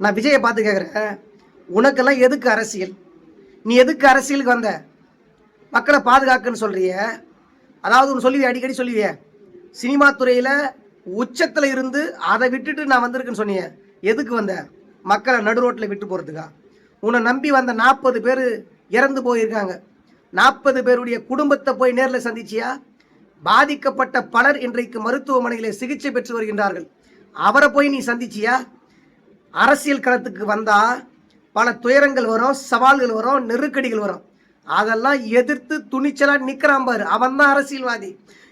நான் விஜயை பார்த்து கேட்குறேன் உனக்கெல்லாம் எதுக்கு அரசியல்? நீ எதுக்கு அரசியலுக்கு வந்த? மக்களை பாதுகாக்குன்னு சொல்கிறிய அதாவது ஒன்று சொல்லுவிய? அடிக்கடி சொல்லுவிய. சினிமா துறையில் உச்சத்தில் இருந்து அதை விட்டுட்டு நான் வந்திருக்கேன்னு சொன்னிய. எதுக்கு வந்த? மக்களை நடு ரோட்டில் விட்டு போகிறதுக்கா உன்னை நம்பி வந்த நாற்பது பேர் இறந்து போயிருக்காங்க. நாற்பது பேருடைய குடும்பத்தை போய் நேரில் சந்திச்சியா? பாதிக்கப்பட்ட பலர் இன்றைக்கு மருத்துவமனையில் சிகிச்சை பெற்று வருகின்றார்கள். அவரை போய் நீ சந்திச்சியா? அரசியல் களத்துக்கு வந்தால் பல துயரங்கள் வரும் சவால்கள் வரும் நெருக்கடிகள் வரும். அதெல்லாம் எதிர்த்து துணிச்சலாக நிற்கிறான் பாரு. அவன் தான் அரசியல்வாதி.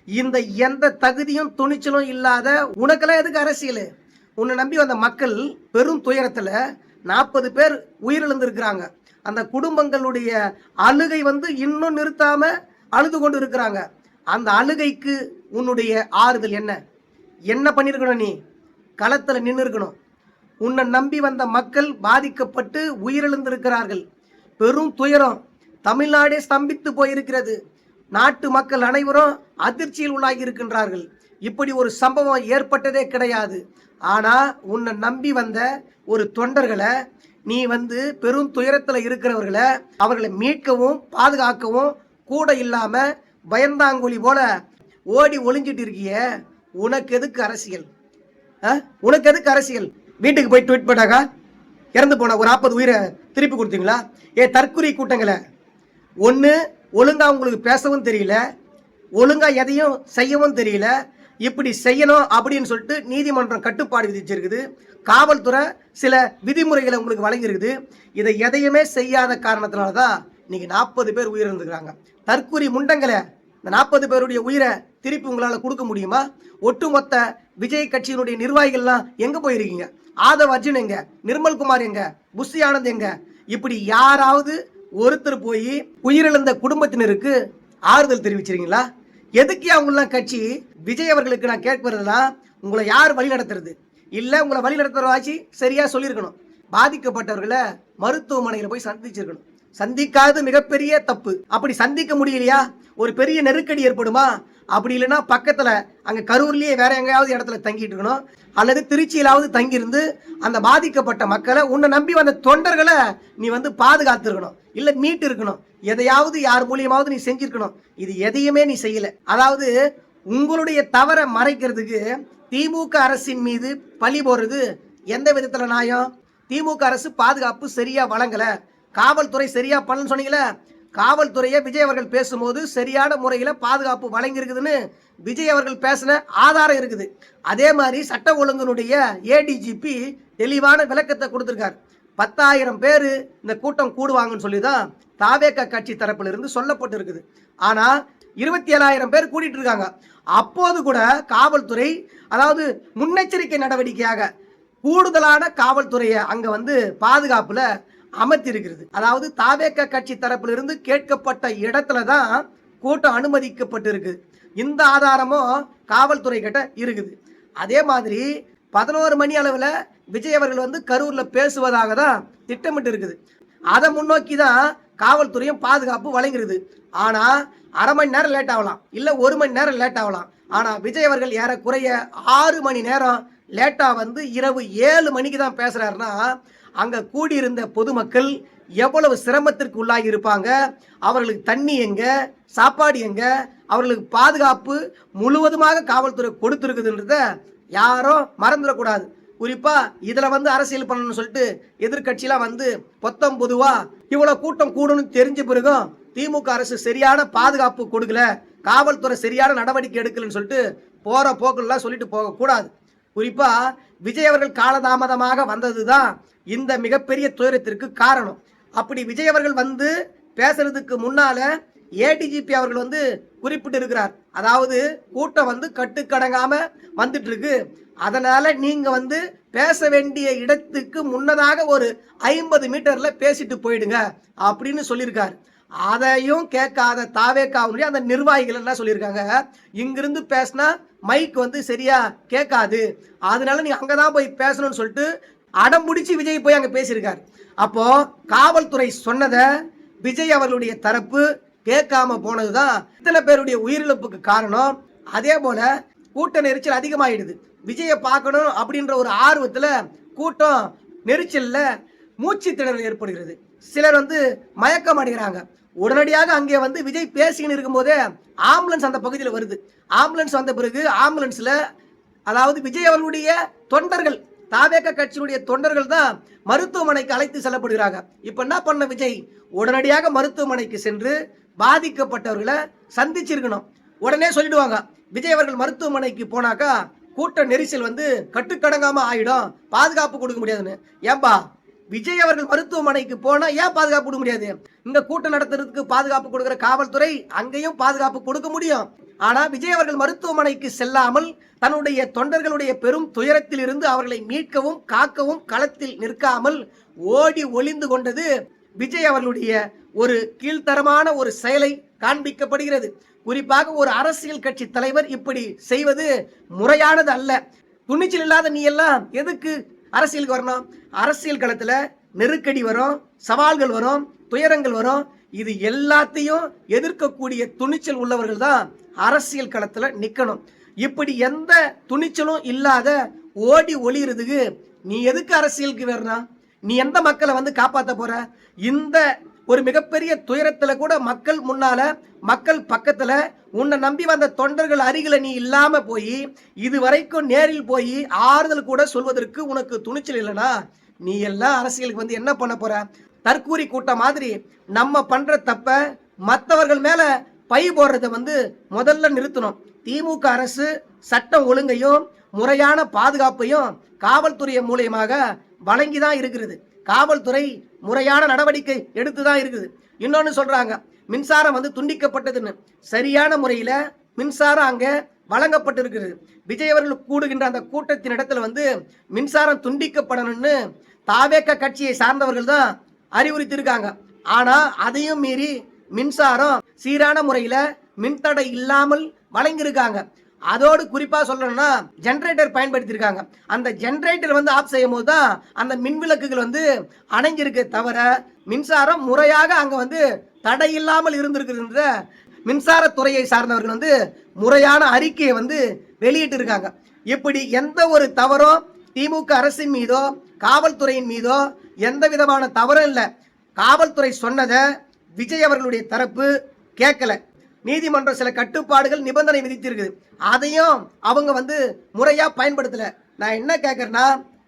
இந்த எந்த தகுதியும் துணிச்சலும் இல்லாத உனக்கெல்லாம் எதுக்கு அரசியல்? உன்னை நம்பி வந்த மக்கள் பெரும் துயரத்தில் நாற்பது பேர் உயிரிழந்திருக்கிறாங்க. அந்த குடும்பங்களுடைய அழுகை வந்து இன்னும் நிறுத்தாம அழுது கொண்டு இருக்கிறாங்க அந்த அழுகைக்கு உன்னுடைய ஆறுதல் என்ன? என்ன பண்ணியிருக்கணும் நீ? களத்தில் நின்று இருக்கணும் உன்னை நம்பி வந்த மக்கள் பாதிக்கப்பட்டு உயிரிழந்திருக்கிறார்கள். பெரும் துயரம் தமிழ்நாடே ஸ்தம்பித்து போயிருக்கிறது. நாட்டு மக்கள் அனைவரும் அதிர்ச்சியில் உள்ளாகி இருக்கின்றார்கள் இப்படி ஒரு சம்பவம் ஏற்பட்டதே கிடையாது. ஆனால் உன்னை நம்பி வந்த ஒரு தொண்டர்களை நீ வந்து பெரும் துயரத்தில் இருக்கிறவர்களை அவர்களை மீட்கவும் பாதுகாக்கவும் கூட இல்லாமல் பயந்தாங்குழி போல ஓடி ஒளிஞ்சிட்டு இருக்கிய. உனக்கு எதுக்கு அரசியல்? ஆ? உனக்கு எதுக்கு அரசியல்? வீட்டுக்கு போய் ட்வீட் பண்ணாக்கா இறந்து போன ஒரு நாற்பது உயிரை திருப்பி கொடுத்தீங்களா? ஏ தற்கொலை கூட்டங்களை. ஒன்று ஒழுங்கா உங்களுக்கு பேசவும் தெரியல. ஒழுங்கா எதையும் செய்யவும் தெரியல. இப்படி செய்யணும் அப்படின்னு சொல்லிட்டு நீதிமன்றம் கட்டுப்பாடு விதிச்சிருக்குது. காவல்துறை சில விதிமுறைகளை உங்களுக்கு வழங்கியிருக்குது. இதை எதையுமே செய்யாத காரணத்தினால தான் இன்னைக்கு நாற்பது பேர் உயிரிழந்துக்கிறாங்க தற்குறி முண்டங்களை. இந்த நாற்பது பேருடைய உயிரை திருப்பி உங்களால் கொடுக்க முடியுமா? ஒட்டுமொத்த விஜய் கட்சியினுடைய நிர்வாகிகள்லாம் எங்கே போயிருக்கீங்க? ஆதவ் அர்ஜுன் எங்க? நிர்மல்குமார் எங்க? புஷி ஆனந்த் எங்க? இப்படி யாராவது ஒருத்தர் போய் உயிரிழந்த குடும்பத்தினருக்கு ஆறுதல் தெரிவிச்சிருக்கீங்களா? எதுக்கு அவங்களாம் கட்சி? விஜய் அவர்களுக்கு நான் கேட்பதெல்லாம் உங்களை யார் வழி நடத்துறது இல்லை உங்களை வழி நடத்துறவாச்சு சரியாக சொல்லியிருக்கணும். பாதிக்கப்பட்டவர்களை மருத்துவமனையில் போய் சந்திச்சிருக்கணும். சந்திக்காதது மிகப்பெரிய தப்பு. அப்படி சந்திக்க முடியலையா? ஒரு பெரிய நெருக்கடி ஏற்படுமா? அப்படி இல்லைன்னா பக்கத்தில் அங்கே கரூர்லேயே வேற எங்கேயாவது இடத்துல தங்கிட்டு இருக்கணும். அல்லது திருச்சியிலாவது தங்கியிருந்து அந்த பாதிக்கப்பட்ட மக்களை உன்னை நம்பி வந்த தொண்டர்களை நீ வந்து பாதுகாத்துருக்கணும். இல்லை மீட்டு இருக்கணும் எதையாவது யார் மூலியமாவது நீ செஞ்சிருக்கணும். இது எதையுமே நீ செய்யல. அதாவது உங்களுடைய தவறை மறைக்கிறதுக்கு திமுக அரசின் மீது பழி போடுறது எந்த விதத்தில் நியாயம்? திமுக அரசு பாதுகாப்பு சரியாக வழங்கலை. காவல்துறை சரியா பண்ணலன்னு சொன்னீங்களே காவல்துறையை விஜய் அவர்கள் பேசும்போது சரியான முறையில் பாதுகாப்பு வழங்கியிருக்குதுன்னு விஜய் அவர்கள் பேசின ஆதாரம் இருக்குது. அதே மாதிரி சட்ட ஒழுங்கினுடைய ஏடிஜிபி தெளிவான விளக்கத்தை கொடுத்துருக்காரு. பத்தாயிரம் பேர் இந்த கூட்டம் கூடுவாங்கன்னு சொல்லி தான் தாவேக கட்சி தரப்பிலிருந்து சொல்லப்பட்டு இருக்குது ஆனால் இருபத்தி ஏழாயிரம் பேர் கூட்டிட்டு இருக்காங்க. அப்போது கூட காவல்துறை அதாவது முன்னெச்சரிக்கை நடவடிக்கையாக கூடுதலான காவல்துறையை அங்கே வந்து பாதுகாப்பில் அமர்த்திருக்கிறது அதாவது தாவேக்க கட்சி தரப்பிலிருந்து கேட்கப்பட்ட இடத்துல தான் கூட்டம் அனுமதிக்கப்பட்டிருக்கு. இந்த ஆதாரமும் காவல்துறை கிட்ட இருக்குது. அதே மாதிரி பதினோரு மணி அளவில் விஜய் அவர்கள் வந்து கரூரில் பேசுவதாக தான் திட்டமிட்டு இருக்குது அதை முன்னோக்கி தான் காவல்துறையும் பாதுகாப்பு வழங்குறது ஆனால் அரை மணி நேரம் லேட் ஆகலாம். இல்லை ஒரு மணி நேரம் லேட் ஆகலாம். ஆனால் விஜய் அவர்கள் ஏறக்குறைய ஆறு மணி நேரம் லேட்டாக வந்து இரவு ஏழு மணிக்கு தான் பேசுகிறாருன்னா அங்கே கூடியிருந்த பொதுமக்கள் எவ்வளவு சிரமத்திற்கு உள்ளாகி இருப்பாங்க? அவர்களுக்கு தண்ணி எங்க? சாப்பாடு எங்க? அவர்களுக்கு பாதுகாப்பு முழுவதுமாக காவல்துறை கொடுத்துருக்குதுன்றத யாரும் மறந்துடக்கூடாது. குறிப்பா இதுல வந்து அரசியல் பண்ணணும்னு சொல்லிட்டு எதிர்க்கட்சியெல்லாம் வந்து பொத்தம் பொதுவா இவ்வளவு கூட்டம் கூடணும்னு தெரிஞ்ச பிறகும் திமுக அரசு சரியான பாதுகாப்பு கொடுக்கல. காவல்துறை சரியான நடவடிக்கை எடுக்கலன்னு சொல்லிட்டு போற போக்கெல்லாம் சொல்லிட்டு போகக்கூடாது. குறிப்பாக குறிப்பா விஜய் அவர்கள் காலதாமதமாக வந்ததுதான் இந்த மிகப்பெரிய துயரத்திற்கு காரணம். அப்படி விஜய் அவர்கள் வந்து பேசுறதுக்கு முன்னால ஏடிஜிபி அவர்கள் வந்து குறிப்பிட்டு இருக்கிறார். அதாவது கூட்டம் வந்து கட்டுக்கடங்காம வந்துட்டு இருக்கு அதனால நீங்க வந்து பேச வேண்டிய இடத்துக்கு முன்னதாக ஒரு ஐம்பது மீட்டர்ல பேசிட்டு போயிடுங்க அப்படின்னு சொல்லியிருக்காரு. அதையும் கேட்காத தாவேக்காவுடைய அந்த நிர்வாகிகள் என்ன சொல்லியிருக்காங்க? இங்கிருந்து பேசினா மைக் வந்து சரியாக கேட்காது. அதனால நீ அங்கே தான் போய் பேசணும்னு சொல்லிட்டு அடம் பிடிச்சி விஜய் போய் அங்கே பேசியிருக்கார். அப்போது காவல்துறை சொன்னதை விஜய் அவர்களுடைய தரப்பு கேட்காம போனது தான் இத்தனை பேருடைய உயிரிழப்புக்கு காரணம். அதே போல கூட்ட நெரிச்சல் அதிகமாகிடுது விஜயை பார்க்கணும் அப்படின்ற ஒரு ஆர்வத்தில் கூட்டம் நெரிச்சலில் மூச்சு திணறல் ஏற்படுகிறது. சிலர் வந்து மயக்கம் அடைகிறாங்க. உடனடியாக அங்கே வந்து விஜய் பேசின்னு இருக்கும்போதே ஆம்புலன்ஸ் அந்த பகுதியில் வருது. ஆம்புலன்ஸ் வந்த பிறகு ஆம்புலன்ஸில் அதாவது விஜய் அவர்களுடைய தொண்டர்கள் தாவேக கட்சியினுடைய தொண்டர்கள் தான் மருத்துவமனைக்கு அழைத்து செல்லப்படுகிறாங்க. இப்போ என்ன பண்ண விஜய்? உடனடியாக மருத்துவமனைக்கு சென்று பாதிக்கப்பட்டவர்களை சந்திச்சிருக்கணும். உடனே சொல்லிடுவாங்க விஜய் அவர்கள் மருத்துவமனைக்கு போனாக்கா கூட்ட நெரிசல் வந்து கட்டுக்கடங்காமல் ஆகிடும் பாதுகாப்பு கொடுக்க முடியாதுன்னு. ஏன்பா விஜய் அவர்கள் மருத்துவமனைக்கு போனா ஏன் பாதுகாப்பு கொடுக்க முடியாது? இந்த கூட்டம் நடத்துறதுக்கு பாதுகாப்பு கொடுக்கிற காவல்துறை அங்கேயும் பாதுகாப்பு கொடுக்க முடியும். ஆனா விஜய் அவர்கள் மருத்துவமனைக்கு செல்லாமல் தன்னுடைய தொண்டர்களுடைய பெரும் துயரத்தில் இருந்து அவர்களை மீட்கவும் காக்கவும் களத்தில் நிற்காமல் ஓடி ஒளிந்து கொண்டது விஜய் அவர்களுடைய ஒரு கீழ்த்தரமான ஒரு செயலை காண்பிக்கப்படுகிறது. குறிப்பாக ஒரு அரசியல் கட்சி தலைவர் இப்படி செய்வது முறையானது அல்ல. துணிச்சல் இல்லாத நீ எல்லாம் எதுக்கு அரசியலுக்கு வரணும். அரசியல் களத்தில் நெருக்கடி வரும் சவால்கள் வரும் துயரங்கள் வரும். இது எல்லாத்தையும் எதிர்க்கக்கூடிய துணிச்சல் உள்ளவர்கள் தான் அரசியல் களத்துல நிற்கணும் இப்படி எந்த துணிச்சலும் இல்லாத ஓடி ஒளியிறதுக்கு நீ எதுக்கு அரசியலுக்கு வரணும்? நீ எந்த மக்களை வந்து காப்பாற்ற போற? இந்த ஒரு மிகப்பெரிய துயரத்துல கூட மக்கள் முன்னால மக்கள் பக்கத்துல உன்னை நம்பி வந்த தொண்டர்கள் அருகில நீ இல்லாம போய் இது வரைக்கும் நேரில் போய் ஆறுதல் கூட சொல்வதற்கு உனக்கு துணிச்சல் இல்லைனா நீ எல்லாம் அரசியலுக்கு வந்து என்ன பண்ண போற? தற்கூரி கூட்டம் மாதிரி நம்ம பண்ற தப்ப மற்றவர்கள் மேல பை போடுறத வந்து முதல்ல நிறுத்தணும். திமுக அரசு சட்டம் ஒழுங்கையும் முறையான பாதுகாப்பையும் காவல்துறை மூலியமாக வழங்கி தான் இருக்கிறது. காவல்துறை முறையான நடவடிக்கை எடுத்து தான் இருக்குது. இன்னொன்று சொல்கிறாங்க மின்சாரம் வந்து துண்டிக்கப்பட்டதுன்னு. சரியான முறையில் மின்சாரம் அங்கே வழங்கப்பட்டிருக்கிறது விஜய் அவர்கள் கூடுகின்ற அந்த கூட்டத்தின் இடத்துல வந்து மின்சாரம் துண்டிக்கப்படணும்னு தாவேக்க கட்சியை சார்ந்தவர்கள் தான் அறிவுறுத்தியிருக்காங்க. ஆனால் அதையும் மீறி மின்சாரம் சீரான முறையில் மின்தடை இல்லாமல் வழங்கியிருக்காங்க. அதோடு குறிப்பாக சொல்லணும்னா ஜென்ரேட்டர் பயன்படுத்தியிருக்காங்க. அந்த ஜென்ரேட்டர் வந்து ஆஃப் செய்யும் போது தான் அந்த மின் விளக்குகள் வந்து அணைஞ்சிருக்கு தவிர மின்சாரம் முறையாக அங்கே வந்து தடை இல்லாமல் இருந்திருக்குன்ற மின்சாரத்துறையை சார்ந்தவர்கள் வந்து முறையான அறிக்கையை வந்து வெளியிட்டு இருக்காங்க இப்படி எந்த ஒரு தவறும் திமுக அரசின் மீதோ காவல்துறையின் மீதோ எந்த விதமான தவறும் இல்லை. காவல்துறை சொன்னதை விஜய் அவர்களுடைய தரப்பு கேட்கல. நீதிமன்றம் சில கட்டுப்பாடுகள் நிபந்தனை விதித்திருக்குது. அதையும் அவங்க வந்து முறையாக பயன்படுத்தல. நான் என்ன கேட்குறேன்னா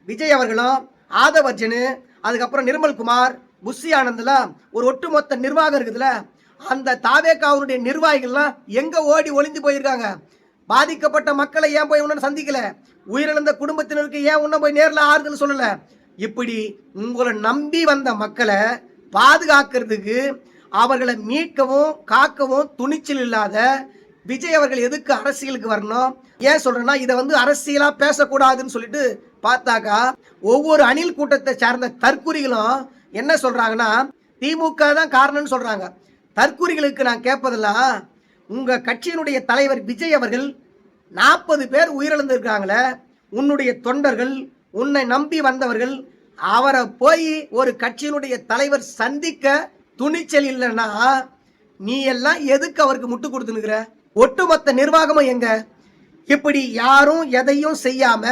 விஜய் அவர்களும் ஆதவர்ஜனு அதுக்கப்புறம் நிர்மல்குமார் புஷி ஆனந்தில் ஒரு ஒட்டுமொத்த நிர்வாகம் இருக்குதுல்ல அந்த தாவேக்காவனுடைய நிர்வாகிகள்லாம் எங்கே ஓடி ஒளிந்து போயிருக்காங்க? பாதிக்கப்பட்ட மக்களை ஏன் போய் உன்ன சந்திக்கல? உயிரிழந்த குடும்பத்தினருக்கு ஏன் உன்ன போய் நேரில் ஆறுதல் சொல்லலை? இப்படி உங்களை நம்பி வந்த மக்களை பாதுகாக்கிறதுக்கு அவர்களை மீட்கவும் காக்கவும் துணிச்சல் இல்லாத விஜய் அவர்கள் எதுக்கு அரசியலுக்கு வரணும்? ஏன் சொல்றேன்னா இதை வந்து அரசியலா பேசக்கூடாதுன்னு சொல்லிட்டு பார்த்தாக்கா ஒவ்வொரு அணில் கூட்டத்தை சார்ந்த தற்குறிகளும் என்ன சொல்றாங்கன்னா திமுக தான் காரணம்னு சொல்றாங்க. தற்குறிகளுக்கு நான் கேட்பதெல்லாம் உங்க கட்சியினுடைய தலைவர் விஜய் அவர்கள் நாற்பது பேர் உயிரிழந்திருக்காங்களே உன்னுடைய தொண்டர்கள் உன்னை நம்பி வந்தவர்கள் அவரை போய் ஒரு கட்சியினுடைய தலைவர் சந்திக்க துணிச்சல் இல்லைன்னா நீ எல்லாம் எதுக்கு அவருக்கு முட்டு கொடுத்துனுக்குற ஒட்டுமொத்த நிர்வாகமும் எங்க? இப்படி யாரும் எதையும் செய்யாம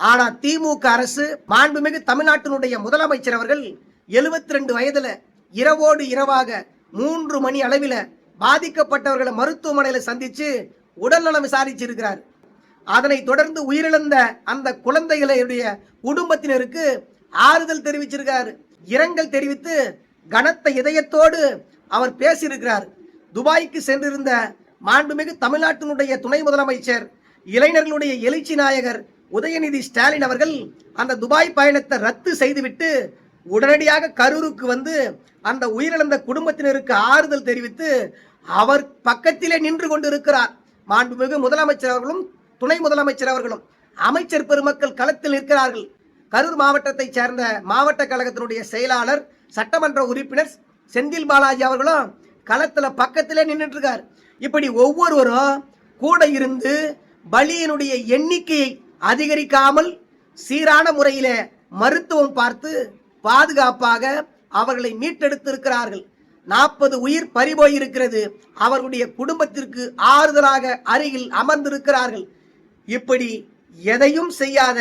ஆனா திமுக அரசு மாண்புமிகு தமிழ்நாட்டினுடைய முதலமைச்சர் அவர்கள் 72 ரெண்டு வயதுல இரவோடு இரவாக மூன்று மணி அளவில் பாதிக்கப்பட்டவர்களை மருத்துவமனையில் சந்திச்சு உடல்நலம் விசாரிச்சிருக்கிறார். அதனை தொடர்ந்து உயிரிழந்த அந்த குழந்தைகளுடைய குடும்பத்தினருக்கு ஆறுதல் தெரிவிச்சிருக்காரு. இரங்கல் தெரிவித்து கனத்த இதயத்தோடு அவர் பேசியிருக்கிறார். துபாய்க்கு சென்றிருந்த மாண்புமிகு தமிழ்நாட்டினுடைய துணை முதலமைச்சர் இளைஞர்களுடைய எழுச்சி நாயகர் உதயநிதி ஸ்டாலின் அவர்கள் அந்த துபாய் பயணத்தை ரத்து செய்துவிட்டு உடனடியாக கரூருக்கு வந்து அந்த உயிரிழந்த குடும்பத்தினருக்கு ஆறுதல் தெரிவித்து அவர் பக்கத்திலே நின்று கொண்டிருக்கிறார். மாண்புமிகு முதலமைச்சர் அவர்களும் துணை முதலமைச்சர் அவர்களும் அமைச்சர் பெருமக்கள் களத்தில் நிற்கிறார்கள். கரூர் மாவட்டத்தைச் சேர்ந்த மாவட்ட கழகத்தினுடைய செயலாளர் சட்டமன்ற உறுப்பினர் செந்தில் பாலாஜி அவர்களும் களத்தில் பக்கத்திலே நின்றுட்டுருக்கார் இப்படி ஒவ்வொருவரும் கூட இருந்து பலியினுடைய எண்ணிக்கையை அதிகரிக்காமல் சீரான முறையில் மருத்துவம் பார்த்து பாதுகாப்பாக அவர்களை மீட்டெடுத்திருக்கிறார்கள். நாற்பது உயிர் பறிபோயிருக்கிறது. அவர்களுடைய குடும்பத்திற்கு ஆறுதலாக அருகில் அமர்ந்திருக்கிறார்கள். இப்படி எதையும் செய்யாத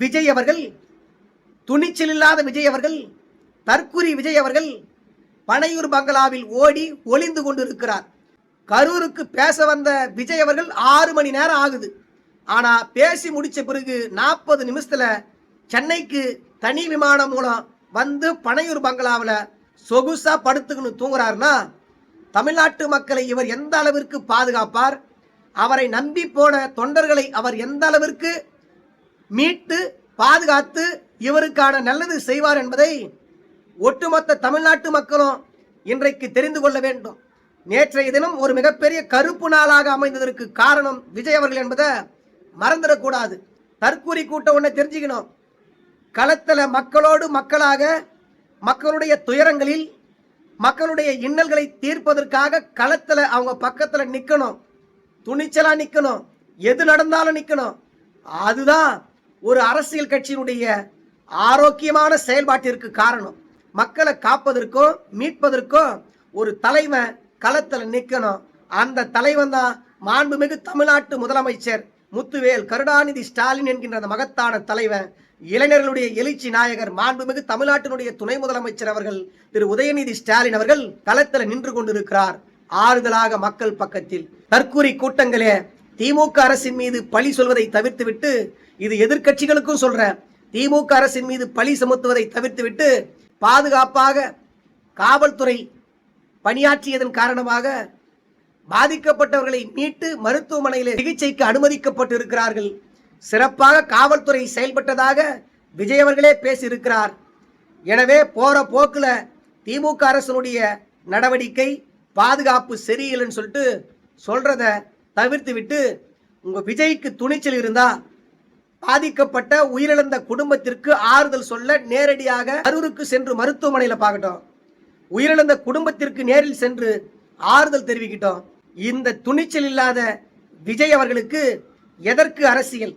விஜய் அவர்கள் துணிச்சல் இல்லாத விஜய் அவர்கள் தற்குறி விஜய் அவர்கள் பனையூர் பங்களாவில் ஓடி ஒளிந்து கொண்டிருக்கிறார். கரூருக்கு பேச வந்த விஜய் அவர்கள் ஆறு மணி நேரம் ஆகுது. ஆனால் பேசி முடித்த பிறகு நாற்பது நிமிஷத்தில் சென்னைக்கு தனி விமானம் மூலம் வந்து பனையூர் பங்களாவில் சொகுசா படுத்துக்கின்னு தூங்குறாருன்னா தமிழ்நாட்டு மக்களை இவர் எந்த அளவிற்கு பாதுகாப்பார்? அவரை நம்பி போன தொண்டர்களை அவர் எந்த அளவிற்கு மீட்டு பாதுகாத்து இவருக்கான நல்லது செய்வார் என்பதை ஒட்டுமொத்த தமிழ்நாட்டு மக்களும் இன்றைக்கு தெரிந்து கொள்ள வேண்டும். நேற்றைய தினம் ஒரு மிகப்பெரிய கருப்பு நாளாக அமைந்ததற்கு காரணம் விஜய் அவர்கள் என்பதை மறந்துடக்கூடாது. தற்கூரி கூட்டம் ஒன்றை தெரிஞ்சுக்கணும். களத்தில் மக்களோடு மக்களாக மக்களுடைய துயரங்களில் மக்களுடைய இன்னல்களை தீர்ப்பதற்காக களத்தில் அவங்க பக்கத்தில் நிற்கணும் துணிச்சலாக நிற்கணும் எது நடந்தாலும் நிற்கணும் அதுதான் ஒரு அரசியல் கட்சியினுடைய ஆரோக்கியமான செயல்பாட்டிற்கு காரணம். மக்களை காப்பதற்கும் மீட்பதற்கும் ஒரு தலைவன் களத்தில் நிற்கணும் அந்த தலைவன் தான் மாண்புமிகு தமிழ்நாட்டு முதலமைச்சர் முத்துவேல் கருணாநிதி ஸ்டாலின் என்கின்ற அந்த மகத்தான தலைவன். இளைஞர்களுடைய எழுச்சி நாயகர் மாண்புமிகு தமிழ்நாட்டினுடைய துணை முதலமைச்சர் அவர்கள் திரு உதயநிதி ஸ்டாலின் அவர்கள் களத்தில் நின்று கொண்டிருக்கிறார். ஆறுதலாக மக்கள் பக்கத்தில். தற்கூறி கூட்டங்களே திமுக அரசின் மீது பழி சொல்வதை தவிர்த்துவிட்டு இது எதிர்க்கட்சிகளுக்கும் சொல்றேன். திமுக அரசின் மீது பழி சுமத்துவதை தவிர்த்துவிட்டு பாதுகாப்பாக காவல்துறை பணியாற்றியதன் காரணமாக பாதிக்கப்பட்டவர்களை மீட்டு மருத்துவமனையில் சிகிச்சைக்கு அனுமதிக்கப்பட்டு இருக்கிறார்கள் சிறப்பாக காவல்துறை செயல்பட்டதாக விஜய் அவர்களே பேசியிருக்கிறார். எனவே போற போக்கில் திமுக அரசனுடைய நடவடிக்கை பாதுகாப்பு சரியில்லைன்னு சொல்லிட்டு சொல்கிறத தவிர்த்து விட்டு உங்க விஜய்க்கு துணிச்சல் இருந்தா பாதிக்கப்பட்ட உயிரிழந்த குடும்பத்திற்கு ஆறுதல் சொல்ல நேரடியாக கரூருக்கு சென்று மருத்துவமனையில் பார்க்கட்டும். உயிரிழந்த குடும்பத்திற்கு நேரில் சென்று ஆறுதல் தெரிவிக்கட்டும். இந்த துணிச்சல் இல்லாத விஜய் அவர்களுக்கு எதற்கு அரசியல்?